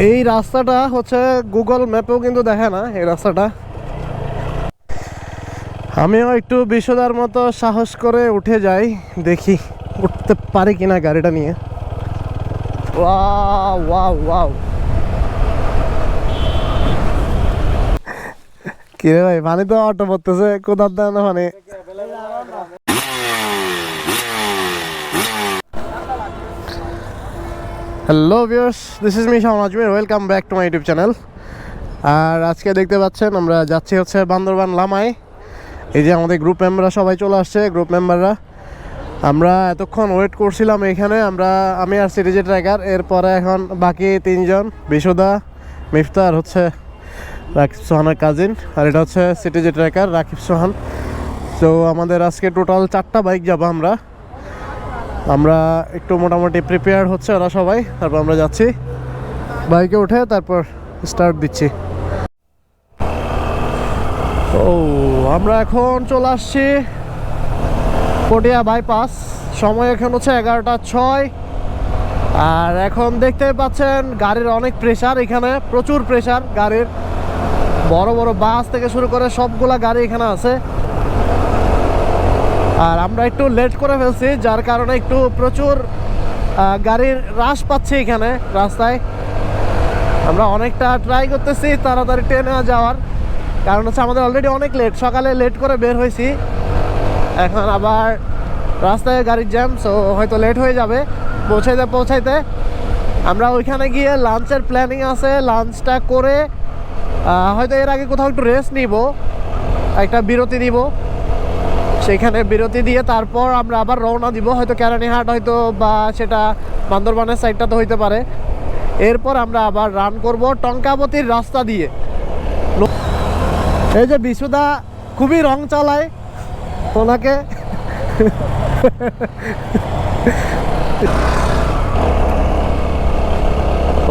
এই রাস্তাটা হচ্ছে গুগল ম্যাপেও কিন্তু দেখে না এই রাস্তাটা। আমিও একটু বিশদার মতো সাহস করে উঠে যাই, দেখি উঠতে পারি কিনা গাড়িটা নিয়ে। Wow wow wow. কি রে ভাই, পানি তো অটো পড়তেছে, কোথার দেয় না hello viewers this is me Shahan Ajmir welcome back to my YouTube channel আর আজকে দেখতে পাচ্ছেন, আমরা যাচ্ছি হচ্ছে বান্দরবান লামায় এই যে আমাদের গ্রুপ মেম্বাররা সবাই চলে আসছে গ্রুপ মেম্বাররা আমরা এতক্ষণ ওয়েট করছিলাম এখানে, আমরা, আমি আর সিটিজি ট্র্যাকার এরপরে এখন বাকি তিনজন, বিশুদা, মিফতার হচ্ছে রাকিব সোহানের কাজিন আর এটা হচ্ছে সিটিজি ট্র্যাকার রাকিব সোহান। তো আমাদের আজকে টোটাল চারটা বাইক যাব আমরা। আমরা একটু মোটামুটি প্রিপেয়ার হচ্ছে ওরা সবাই। তারপর আমরা যাচ্ছি। বাইকে উঠে তারপর স্টার্ট দিচ্ছি। ও, আমরা এখন চলে আসছি পটিয়া বাইপাস সময় এখন হচ্ছে এগারোটা ছয়। আর এখন দেখতে পাচ্ছেন গাড়ির অনেক প্রেশার এখানে, প্রচুর প্রেশার গাড়ির। বড় বড় বাস থেকে শুরু করে সবগুলা গাড়ি এখানে আছে। আর আমরা একটু লেট করে ফেলছি, যার কারণে একটু প্রচুর গাড়ির হ্রাস পাচ্ছি এখানে, রাস্তায়। আমরা অনেকটা ট্রাই করতেছি তাড়াতাড়ি ট্রেনে যাওয়ার, কারণ হচ্ছে আমাদের অলরেডি অনেক লেট সকালে লেট করে বের হয়েছি। এখন আবার রাস্তায় গাড়ির জ্যাম সো হয়তো লেট হয়ে যাবে, পৌঁছাইতে পৌঁছাইতে। আমরা ওইখানে গিয়ে লাঞ্চের প্ল্যানিং আছে লাঞ্চটা করে হয়তো এর আগে কোথাও একটু রেস্ট নিব, একটা বিরতি নিব। সেখানে বিরতি দিয়ে তারপর আমরা আবার রওনা দিব। হয়তো কেরানীহাট, হয়তো বা সেটা বান্দরবানের সাইডটা তো হইতে পারে। এরপর আমরা আবার রান করব টঙ্কাবতীর রাস্তা দিয়ে। এই যে বিশুদা খুবই রং চালায়। ওনাকে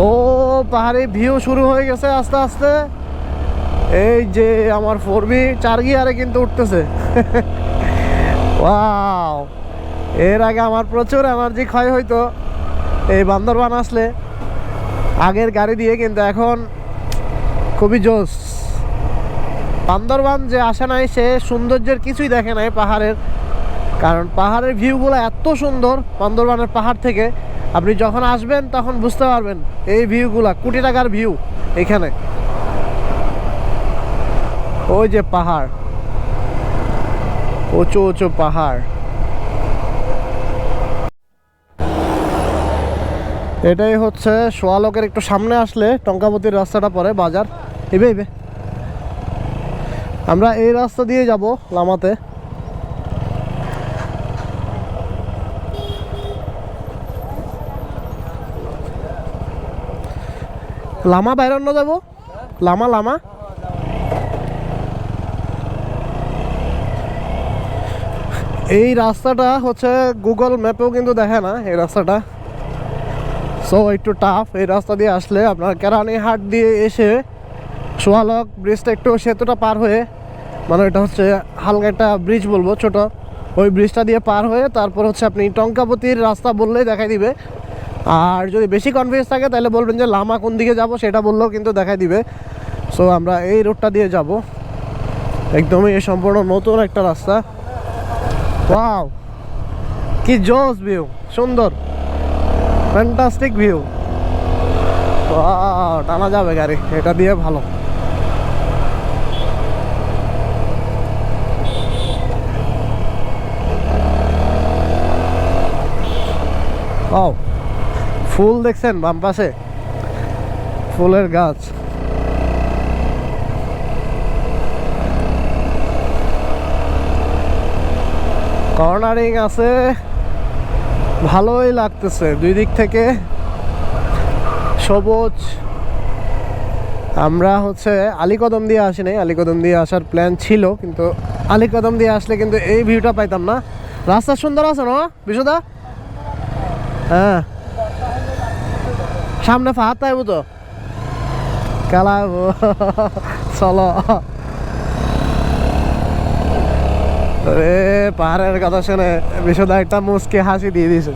ও পাহাড়ি ভিউ শুরু হয়ে গেছে আস্তে আস্তে। এই যে আমার ফোর বি চার গিয়ারে কিন্তু উঠতেছে। ওয়াও। এর আগে আমার প্রচুর এনার্জি ক্ষয় হইতো। এই বান্দরবান আসলে আগের গাড়ি দিয়ে কিন্তু এখন খুবই জোস। বান্দরবান যে আসে নাই, সে সৌন্দর্যের কিছুই দেখে নাই পাহাড়ের। কারণ পাহাড়ের ভিউগুলো এত সুন্দর বান্দরবানের পাহাড় থেকে। আপনি যখন আসবেন তখন বুঝতে পারবেন এই ভিউগুলা, কোটি টাকার ভিউ এখানে। ওই যে পাহাড়। উঁচু উঁচু পাহাড়। এটাই হচ্ছে সোয়ালকের একটু সামনে আসলে টঙ্কাবতীর রাস্তাটা পরে, বাজার। এবে এবে। আমরা এই রাস্তা দিয়ে যাব লামাতে। লামা বাইরন্ন যাব? লামা লামা? এই রাস্তাটা হচ্ছে গুগল ম্যাপেও কিন্তু দেখে না এই রাস্তাটা। সো একটু টাফ এই রাস্তা দিয়ে আসলে আপনার কেরানি হাট দিয়ে এসে সোয়ালক ব্রিজটা একটু সেতুটা পার হয়ে মানে এটা হচ্ছে হালকা একটা ব্রিজ বলব ছোট, ওই ব্রিজটা দিয়ে পার হয়ে তারপর হচ্ছে আপনি টঙ্কাপতির রাস্তা বললেই দেখাই দিবে। আর যদি বেশি কনফিউজ থাকে তাহলে বলবেন যে লামা কোন দিকে যাব সেটা বললেও কিন্তু দেখাই দিবে। সো আমরা এই রোডটা দিয়ে যাব। একদমই সম্পূর্ণ নতুন একটা রাস্তা। ওয়াও কি জোস ভিউ সুন্দর। ফ্যান্টাস্টিক ভিউ টানা যাবে গাড়ি, এটা দিয়ে ভালো। ও ফুল দেখছেন বাম পাশে? ফুলের গাছ। কর্নারিং আছে। ভালোই লাগতেছে দুই দিক থেকে। সবুজ। আমরা হচ্ছে আলীকদম দিয়ে আসি নাই। আলীকদম দিয়ে আসার প্ল্যান ছিল, কিন্তু আলীকদম দিয়ে আসলে কিন্তু এই ভিউটা পাইতাম না। রাস্তা সুন্দর আছে, না? বিশুদা? হ্যাঁ। সামনে ফাহাত তাইব তো? খেলা চলো। পাহাড়ের কথা শুনে বিশুদা একটা মুসকে হাসি দিয়ে দিয়েছে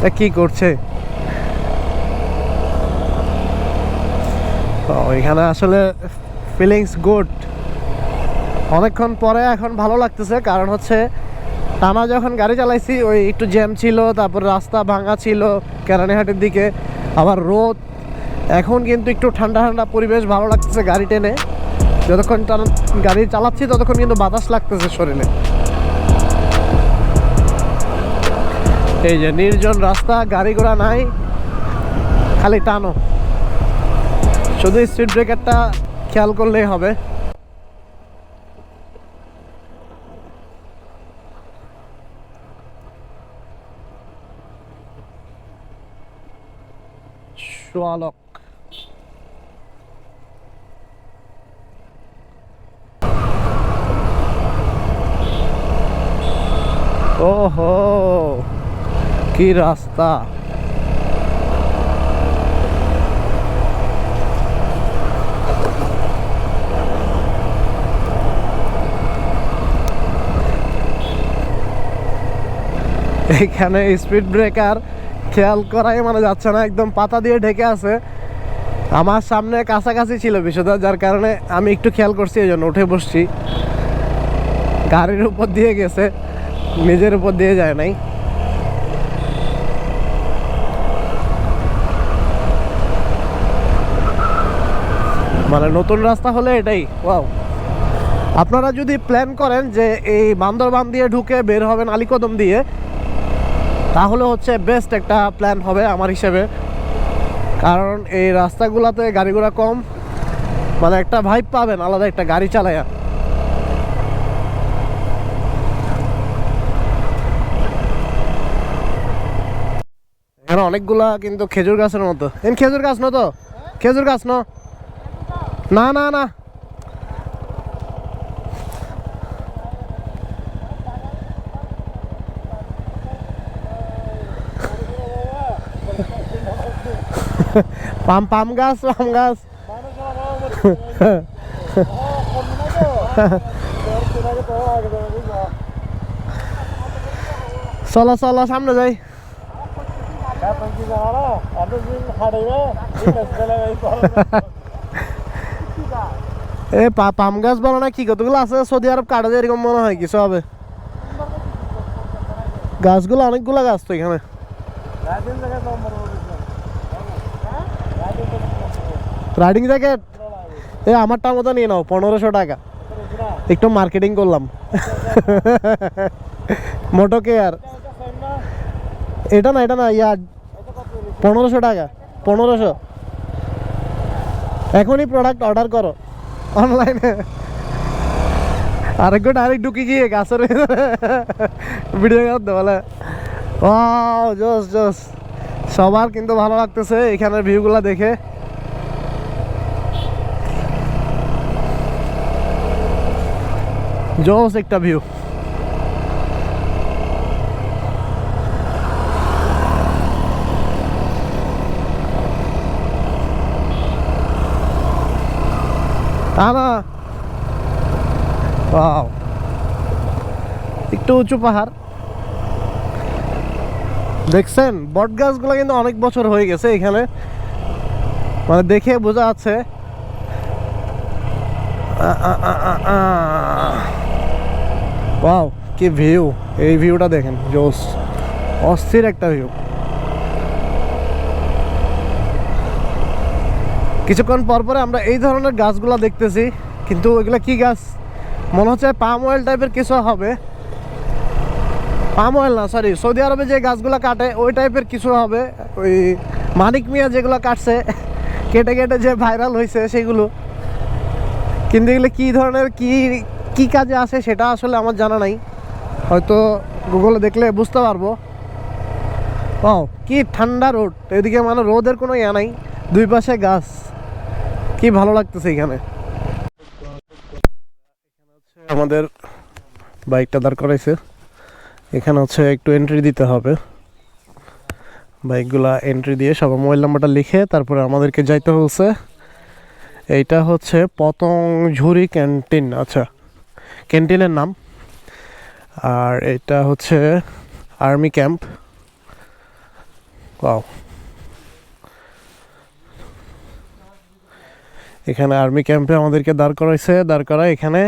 তা কি করছে? তো এখানে আসলে ফিলিংস গুড অনেকক্ষণ পরে এখন ভালো লাগতেছে, কারণ হচ্ছে টানা যখন গাড়ি চালাইছি, ওই একটু জ্যাম ছিল, তারপর রাস্তা ভাঙা ছিল, কেরানীহাটের দিকে, আবার রোদ। এখন কিন্তু একটু ঠান্ডা ঠান্ডা পরিবেশ ভালো লাগতেছে গাড়ি টেনে। যতক্ষণ গাড়ি চালাচ্ছি, ততক্ষণ কিন্তু বাতাস লাগতেছে শরীরে। এই যে নির্জন রাস্তা, গাড়ি ঘোড়া নাই, খালি টানো। শুধু স্পিড ব্রেকারটা খেয়াল করলেই হবে। সোয়ালক ওহো, কি রাস্তা। এখানে স্পিড ব্রেকার খেয়াল করাই মানে যাচ্ছে না, একদম পাতা দিয়ে ঢেকে আছে। আমার সামনে কাছাকাছি ছিল বিষয়টা যার কারণে আমি একটু খেয়াল করছি, এই জন্য উঠে বসছি। গাড়ির উপর দিয়ে গেছে। নিজের উপর দিয়ে যায় নাই। মানে নতুন রাস্তা হলে এটাই ওয়াও আপনারা যদি প্ল্যান করেন যে এই বান্দরবান দিয়ে ঢুকে বের হবেন আলিকদম দিয়ে, তাহলে হচ্ছে বেস্ট একটা প্ল্যান হবে আমার হিসেবে। কারণ এই রাস্তাগুলোতে গাড়ি ঘোড়া কম মানে একটা ভাইব পাবেন, আলাদা একটা গাড়ি চালায়া। এখানে অনেকগুলা কিন্তু খেজুর গাছের মতো। এন খেজুর গাছ না তো? খেজুর গাছ ন? না না না। পাম পাম গাছ পাম গাছ। চলো চলো, সামনে যাই। পাম গাছ বলো না কি কতগুলো আছে সৌদি আরব কাটা যায় এরকম মনে হয় কিছু হবে। গাছগুলো অনেকগুলো গাছ তো এখানে। রাইডিং জ্যাকেট এ আমারটার মতো নিয়ে নাও, পনেরোশো টাকা। একটু মার্কেটিং করলাম। মোটো কেয়ার এটা না এটা না, ইয়া, পনেরোশো টাকা, পনেরোশো। এখনই প্রোডাক্ট অর্ডার করো। অনলাইনে আরেকটু ডাইরেক্ট ঢুকে গিয়ে গাছের ভিডিও করতে বলে। ও জোস জোস সবার কিন্তু ভালো লাগতেছে এখানের ভিউগুলো দেখে। জোস একটা ভিউ তা না Wow. একটু উঁচু পাহাড়। দেখছেন, বট গাছগুলো কিন্তু অনেক বছর হয়ে গেছে এখানে। মানে দেখে বোঝা যাচ্ছে। ওয়াও কি ভিউ এই ভিউটা দেখেন জোস অস্থির একটা ভিউ কিছুক্ষণ পর পরে আমরা এই ধরনের গাছগুলো দেখতেছি, কিন্তু এগুলা কি গাছ? মনে হচ্ছে পাম অয়েল টাইপের কিছু হবে। পাম অয়েল না সরি সৌদি আরবে যে গাছগুলো কাটে, ওই টাইপের কিছু হবে। ওই মানিক মিয়া যেগুলো কাটছে, কেটে কেটে যে ভাইরাল হয়েছে সেগুলো। কিন্তু এগুলো কী ধরনের, কি কি কাজে আসে সেটা আসলে আমার জানা নাই। হয়তো গুগলে দেখলে বুঝতে পারব। ও কি ঠান্ডা রোদ। এদিকে মানে রোদের কোনো ইয়া নাই। দুই পাশে গাছ। কি ভালো লাগতেছে এখানে? আমাদের বাইকটা দাঁড় করাইছে। এখানে হচ্ছে একটু এন্ট্রি দিতে হবে। বাইকগুলা এন্ট্রি দিয়ে সবার মোবাইল নাম্বারটা লিখে তারপরে আমাদেরকে যাইতে হচ্ছে। এইটা হচ্ছে পতং ঝুরি ক্যান্টিন আচ্ছা। ক্যান্টিনের নাম। আর এটা হচ্ছে আর্মি ক্যাম্প। ওয়াও। এখানে আর্মি ক্যাম্পে আমাদেরকে দাঁড় করাইছে, দাঁড় করা এখানে।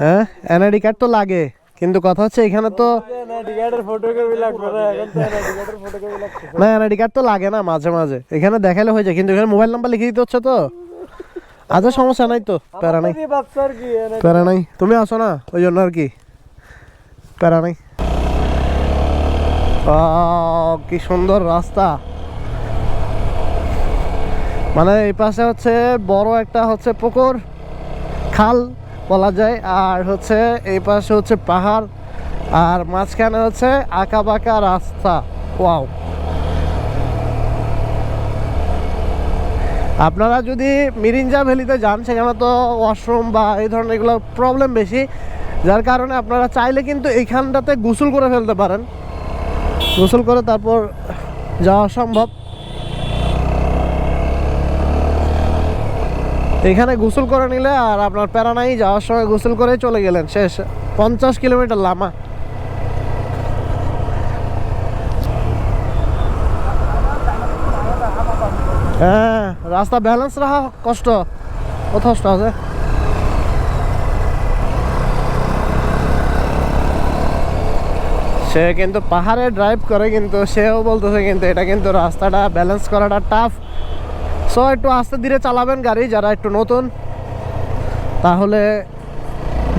হ্যাঁ এনআইডি কার্ড তো লাগে, কিন্তু কথা হচ্ছে এখানে তো না এনআইডি কার্ড তো লাগে না, মাঝে মাঝে। এখানে দেখালে হয়ে যায়, কিন্তু এখানে মোবাইল নাম্বার লিখে দিতে হচ্ছে তো। আচ্ছা সমস্যা নাই তো, প্যারা নাই। প্যারা নাই। তুমি আসো না, ওই জন্য আর কি। প্যারা নাই। কি সুন্দর রাস্তা। মানে এই পাশে হচ্ছে বড় একটা হচ্ছে পুকুর, খাল বলা যায়, আর হচ্ছে এই পাশে হচ্ছে পাহাড়, আর মাঝখানে হচ্ছে আঁকা বাঁকা রাস্তা। ওয়াও। আপনারা যদি মিরিঞ্জা ভ্যালিতে যান, সেখানে তো ওয়াশরুম বা এই ধরনের এগুলো প্রবলেম বেশি, যার কারণে আপনারা চাইলে কিন্তু এইখানটাতে গোসল করে ফেলতে পারেন। গোসল করে তারপর যাওয়া সম্ভব। এখানে গোসল করে নিলে আর আপনার প্যারা নাই, যাওয়ার সময় গোসল করে চলে গেলেন। শেষ। পঞ্চাশ কিলোমিটার লামা। হ্যাঁ রাস্তা ব্যালেন্স রাখা কষ্ট। কষ্ট আছে সে কিন্তু পাহাড়ে ড্রাইভ করে কিন্তু, সেও বলতেছে কিন্তু এটা কিন্তু রাস্তাটা ব্যালেন্স করাটা টাফ সো একটু আস্তে ধীরে চালাবেন গাড়ি যারা একটু নতুন, তাহলে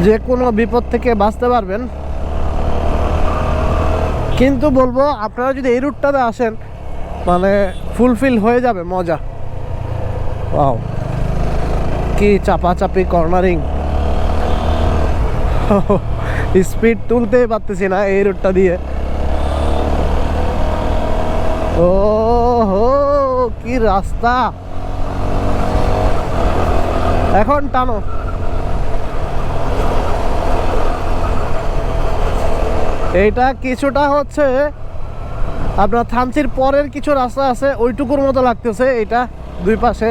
যে কোনো বিপদ থেকে বাঁচতে পারবেন। কিন্তু বলব, আপনারা যদি এই রুটটাতে আসেন মানে ফুলফিল হয়ে যাবে মজা। ওয়াও, কি চাপাচাপি কর্নারিং। স্পিড তুলতেই পারতেছি না এই রুটটা দিয়ে। ও হো কি রাস্তা? এখন টানো। এইটা কিছুটা হচ্ছে আপনার থানচির পরের কিছু রাস্তা আছে, ওইটুকুর মতো লাগতেছে এটা দুই পাশে।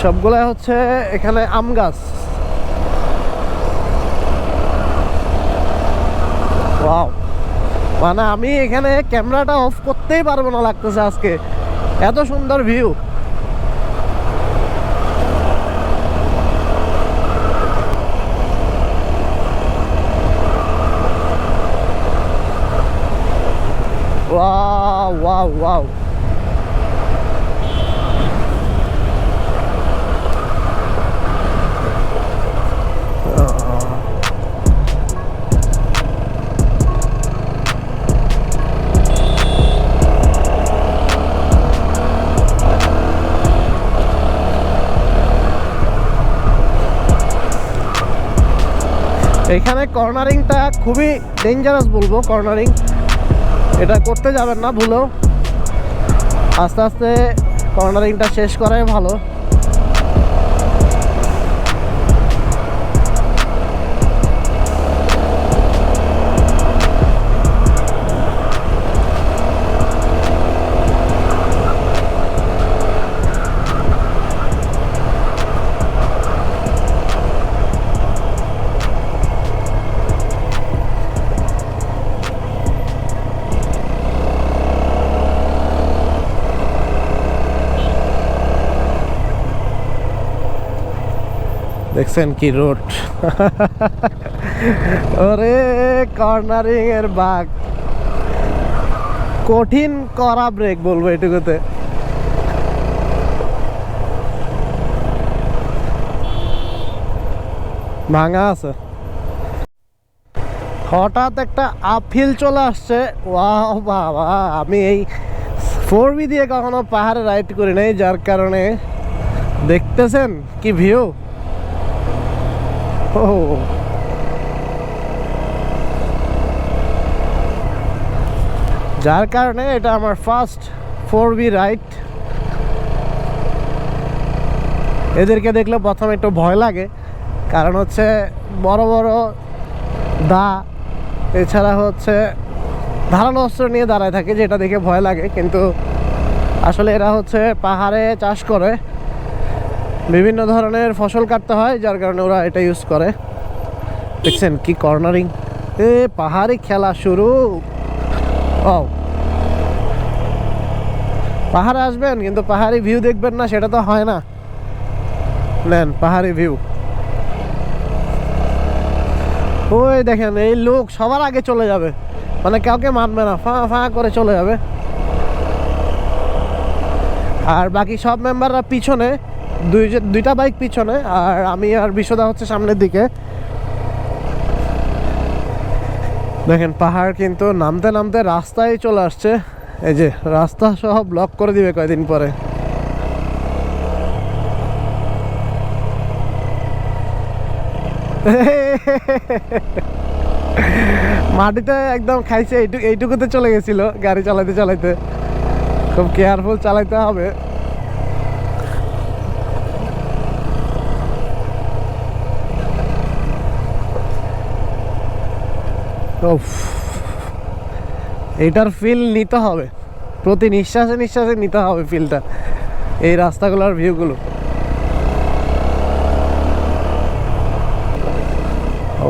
সবগুলাই হচ্ছে এখানে আম গাছ ওয়াও মানে আমি এখানে ক্যামেরাটা অফ করতেই পারব না লাগতেছে আজকে। এত সুন্দর ভিউ ওয়াও ওয়াও ওয়াও এখানে কর্নারিংটা খুবই ডেঞ্জারাস বলব, কর্নারিং। এটা করতে যাবেন না, ভুলেও। আস্তে আস্তে কর্নারিংটা শেষ করাই ভালো। দেখছেন কি রোড? ওরে কর্নারিং এর বাঘ। কঠিন করা ব্রেক বলব এটুকুতে। ভাঙা আছে। হঠাৎ একটা আপহিল চলে আসছে। ওয়াও, বাবা, আমি এই ফোর বি দিয়ে কখনো পাহাড়ে রাইড করি নাই, যার কারণে। দেখতেছেন কি ভিউ ও যার কারণে এটা আমার ফার্স্ট ফোর বি রাইড এদেরকে দেখলে প্রথমে একটু ভয় লাগে, কারণ হচ্ছে বড় বড় দা, এছাড়া হচ্ছে ধারালো অস্ত্র নিয়ে দাঁড়ায় থাকে, যেটা দেখে ভয় লাগে। কিন্তু আসলে এরা হচ্ছে পাহাড়ে চাষ করে বিভিন্ন ধরনের ফসল কাটতে হয়, যার কারণে ওরা এটা ইউজ করে। দেখছেন কি কর্নারিং এ, পাহাড়ি খেলা শুরু। ও পাহাড়ে আসবেন, কিন্তু পাহাড়ি ভিউ দেখবেন না, সেটা তো হয় না। নেন, পাহাড়ি ভিউ ওই দেখেন, এই লোক সবার আগে চলে যাবে। মানে কাউকে মানবে না, ফা ফা করে চলে যাবে। আর বাকি সব মেম্বাররা পিছনে দুই দুইটা বাইক পিছনে আর আমি আর বিশ্বদা হচ্ছে সামনের দিকে। দেখেন, পাহাড় কিন্তু নামতে নামতে রাস্তায় চলে আসছে। এই যে, রাস্তা সহ ব্লক করে দিবে কয়দিন পরে। মাটিতে একদম খাইছে এইটুকু এইটুকুতে চলে গেছিল গাড়ি চালাইতে চালাইতে। খুব কেয়ারফুল চালাইতে হবে। উফ। এটার ফিল নিতে হবে। প্রতি নিঃশ্বাসে নিঃশ্বাসে নিতে হবে ফিলটা এই রাস্তাগুলোর ভিউগুলো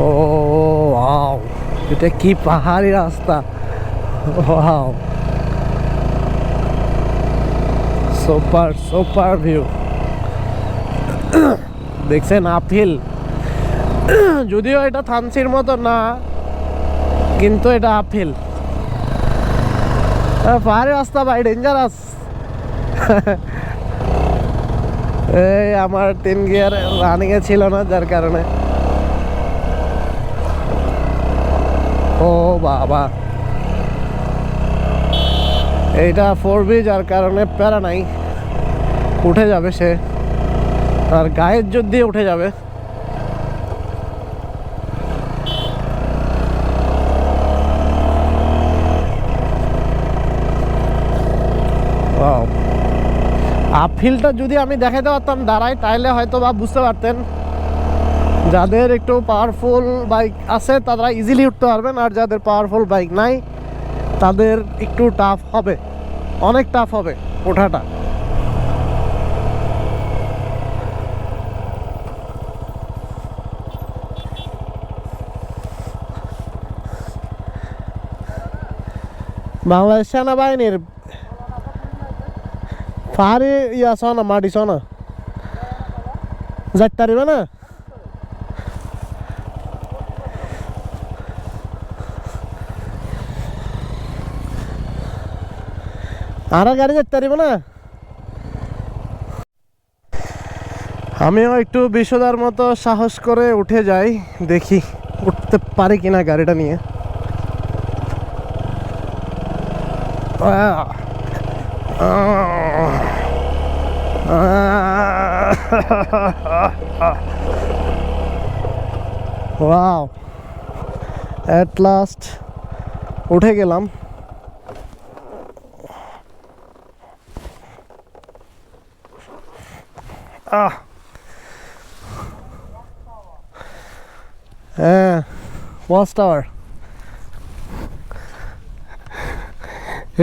ও ওয়াও এটা কি পাহাড়ি রাস্তা। ওয়াও সুপার সুপার ভিউ দেখছেন আপহিল যদিও এটা থানসির মতো না কিন্তু এটা আপহিল পাহাড়ি রাস্তা ভাই ডেঞ্জারাস এই, আমার তিন গিয়ার রানিং এ ছিল না, যার কারণে। ও বাবা। এইটা ফোর বি যার কারণে প্যারা নাই। উঠে যাবে সে। আর গায়ের জোর দিয়ে উঠে যাবে Wow. আপহিলটা যদি আমি দেখাতে পারতাম দাঁড়াই তাহলে হয়তো বা বুঝতে পারতেন। যাদের একটু পাওয়ারফুল বাইক আছে, তারা ইজিলি উঠতে পারবেন, আর যাদের পাওয়ারফুল বাইক নাই, তাদের একটু টাফ হবে। অনেক টাফ হবে ওঠাটা। বাংলাদেশ সেনাবাহিনীর ফারে ইয়া সনা মাটি সনা। যাইতে পারিবে না? আর গাড়ি যেতে পারিব না? আমিও একটু বিশদার মতো সাহস করে উঠে যাই, দেখি উঠতে পারি কিনা গাড়িটা নিয়ে। ওয়াও অ্যাট লাস্ট উঠে গেলাম। আহ। হ্যাঁ ওয়াচ টাওয়ার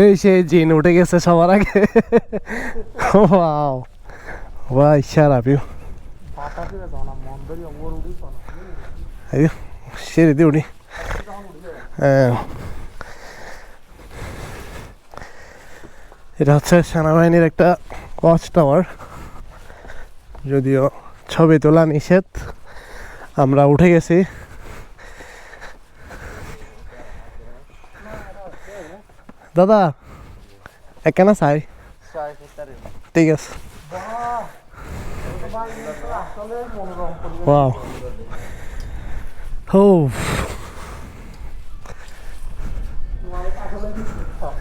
এই সেই জিন উঠে গেছে সবার আগে। ওয়াও ওয়াই সারা ভিউ এই সিঁড়ি দিয়ে উঠি। হ্যাঁ। এটা হচ্ছে সেনাবাহিনীর একটা ওয়াচ টাওয়ার যদিও ছবি তোলা নিষেধ। আমরা উঠে গেছি। দাদা একানা চাই? ঠিক আছে। ও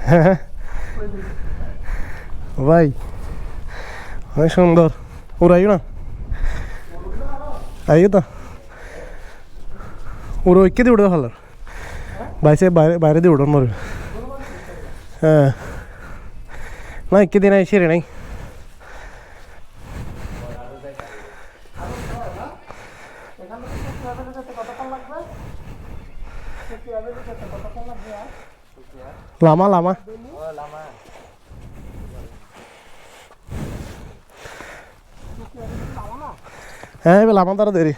ভাই, অনেক সুন্দর। উড়াইও না। আইও তো। উড়ো ঐক্য দিয়ে উঠে ভালো বাইরে বাইরে দিয়ে উঠো মরবে। দিয়ে নাই নাই লামা লামা হ্যাঁ এবার লামা তারা দেরি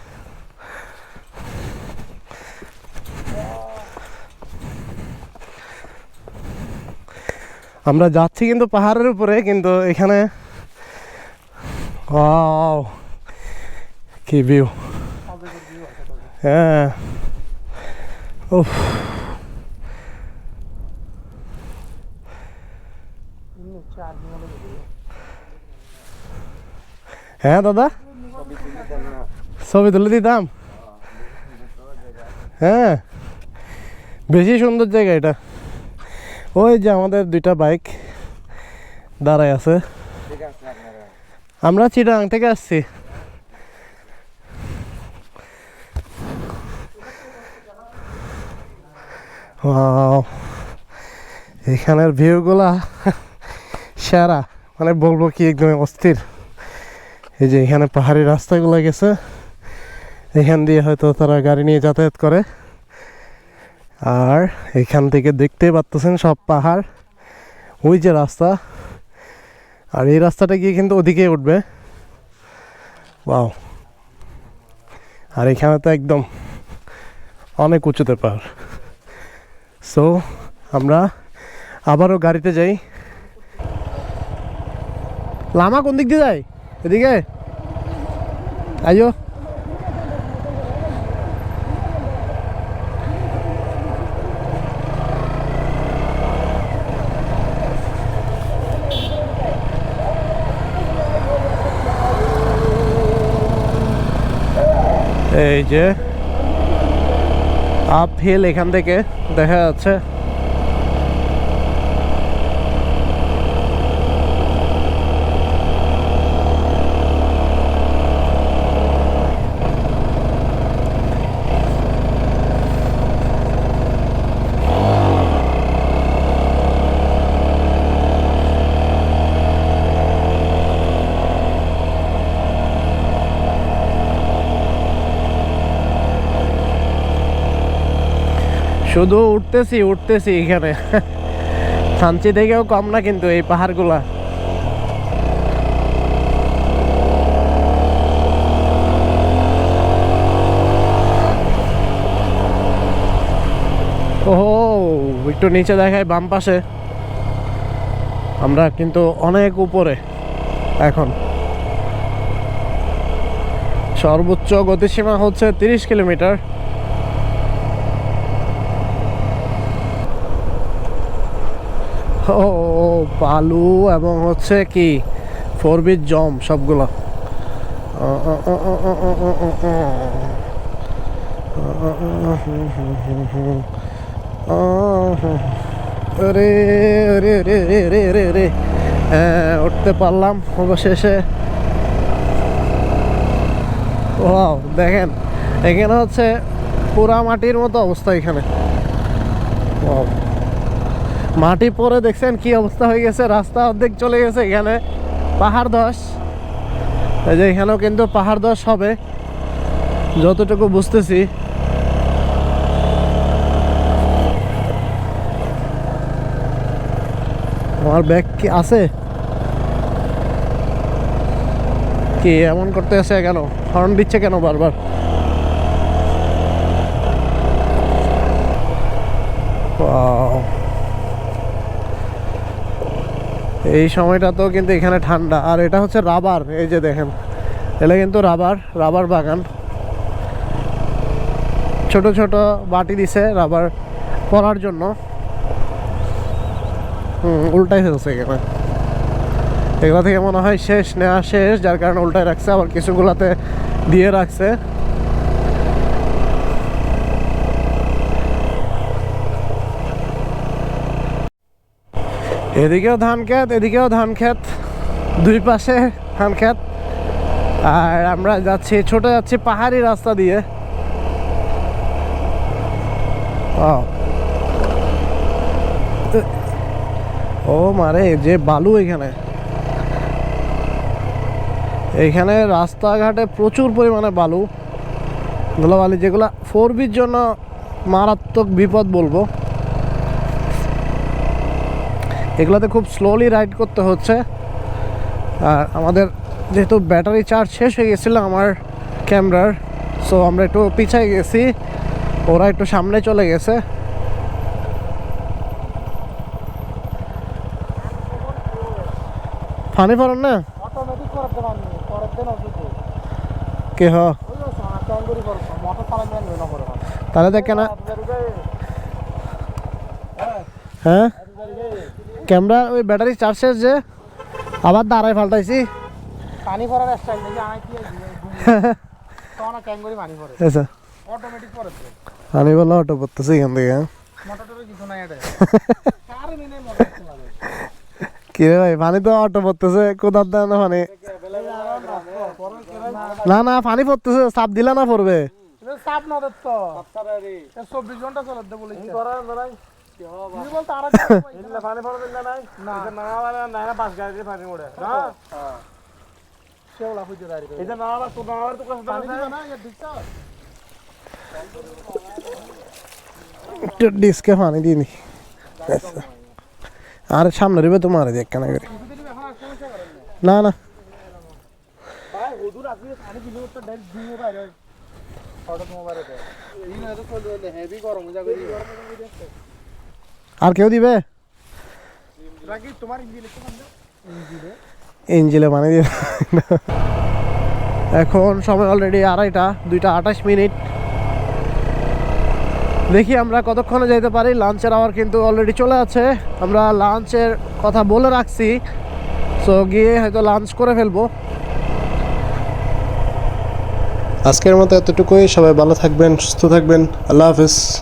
আমরা যাচ্ছি কিন্তু পাহাড়ের উপরে, কিন্তু এখানে Wow! কি ভিউ হ্যাঁ। উফ। হ্যাঁ দাদা? ছবি তুলে দিতাম। হ্যাঁ। বেশি সুন্দর জায়গা এটা। ওই যে আমাদের দুইটা বাইক দাঁড়ায় আছে। আমরা চিটাং থেকে আসছি! এখানের ভিউগুলা সেরা। মানে বলব কি একদম অস্থির। এই যে এখানে পাহাড়ি রাস্তাগুলো গেছে। এখান দিয়ে হয়তো তারা গাড়ি নিয়ে যাতায়াত করে। আর এখান থেকে দেখতে পাচ্তেছেন সব পাহাড়। ওই যে রাস্তা। আর এই রাস্তাটা গিয়ে কিন্তু ওদিকে উঠবে। বাও আর এখানে তো একদম অনেক উঁচুতে পাহাড়। সো, আমরা আবারও গাড়িতে যাই। লামা কোন দিক দিয়ে যায়? এদিকে? আইও এই যে আপ হিল এখান থেকে দেখা যাচ্ছে। শুধু উঠতেছি উঠতেছি এখানে। শান্তি থেকেও কম না কিন্তু এই পাহাড়গুলা। ওহো, একটু নিচে দেখায় বাম পাশে। আমরা কিন্তু অনেক উপরে এখন। সর্বোচ্চ গতিসীমা হচ্ছে তিরিশ কিলোমিটার। ও বালু এবং হচ্ছে কি ফোর জম সবগুলো আরে আরে রে রে রে রে রে উঠতে পারলাম অবশেষে ও দেখেন এখানে হচ্ছে পুরা মাটির মতো অবস্থা এখানে Wow. মাটি পরে দেখছেন কি অবস্থা হয়ে গেছে, রাস্তা অর্ধেক চলে গেছে এখানে, পাহাড় ধস। এই যে এখানেও কিন্তু পাহাড় ধস হবে, যতটুকু বুঝতেছি। আমার ব্যাগ কি আছে? কি এমন করতে আছে কেন হর্ন দিচ্ছে কেন বারবার Wow. এই সময়টা তো কিন্তু এখানে ঠান্ডা। আর এটা হচ্ছে রাবার, এই যে দেখেন। এটা কিন্তু রাবার রাবার বাগান। ছোট ছোট বাটি দিছে রাবার পরার জন্য। হুম, উল্টাই ফেলছে এখানে এগুলো থেকে মনে হয় শেষ নেওয়া শেষ, যার কারণে উল্টায় রাখছে, আবার কিছুগুলাতে দিয়ে রাখছে। এদিকেও ধান ক্ষেত, এদিকেও ধান ক্ষেত। দুই পাশে ধান ক্ষেত। আর আমরা যাচ্ছি, ছোট যাচ্ছি পাহাড়ি রাস্তা দিয়ে। ও ও মারে, যে বালু এখানে। এখানে রাস্তাঘাটে প্রচুর পরিমাণে বালু। ধুলাবালি যেগুলো ফোর বির জন্য মারাত্মক বিপদ বলব। এগুলোতে খুব স্লোলি রাইড করতে হচ্ছে। আর আমাদের যেহেতু ব্যাটারি চার্জ শেষ হয়ে গেছিল আমার ক্যামেরার সো আমরা একটু পিছায় গেছি। ওরা একটু সামনে চলে গেছে। ফানি পড়েন না? কে হ? তাহলে দেখে না। হ্যাঁ ক্যামেরা ওই ব্যাটারি চার্জ শেষ যে আবার দাঁড়ায় ফাল্টাইছি পানি ভরার স্টাইল দেখি আমি কি সোনা ট্যাঙ্গুরি পানি ভরে। আচ্ছা অটোমেটিক অটো পড়তেছি এখান থেকে হ্যাঁ? কিছু নাই এটা কার মিনে মোটর কি রে ভাই পানি তো অটো পড়তেছে কোথার দেয় না পানি? না না পানি পড়তেছে চাপ দিলে না পড়বে সাপ না তো। চব্বিশ ঘণ্টা চলাতে বলে তুমি বলতো আর পানি ভরা দিলে নাই না না না বাস গাড়ি পানি ওড়ে না শেওলা হইতে দাঁড়িয়ে এটা না আবার তো না আবার তো কাছে পানি দিবে না এটা দিচ্ছ একটু ডিস্কে পানি দিইনি আর সামনে রিবে তো মারে দেখ কেন করে না না ভাই হুদুর আপনি পানি দিলে তো ডাইরেক্ট দিয়ে বাইরে হঠাৎ মোবাইলে এই না তো চলে হেভি গরম জায়গা আর কেউ দিবে রাকি তোমার কেউ দিবে? ইঞ্জিলে পানি দিয়ে এখন সময় অলরেডি আড়াইটা, দুইটা আঠাশ মিনিট। দেখি আমরা কতক্ষণে যেতে পারি। লাঞ্চের আওয়ার কিন্তু অলরেডি চলে আছে। আমরা লাঞ্চের কথা বলে রাখছি। সো গিয়ে হয়তো লাঞ্চ করে ফেলব। আজকের মতো এতটুকুই। সবাই ভালো থাকবেন, সুস্থ থাকবেন। আল্লাহ হাফিজ।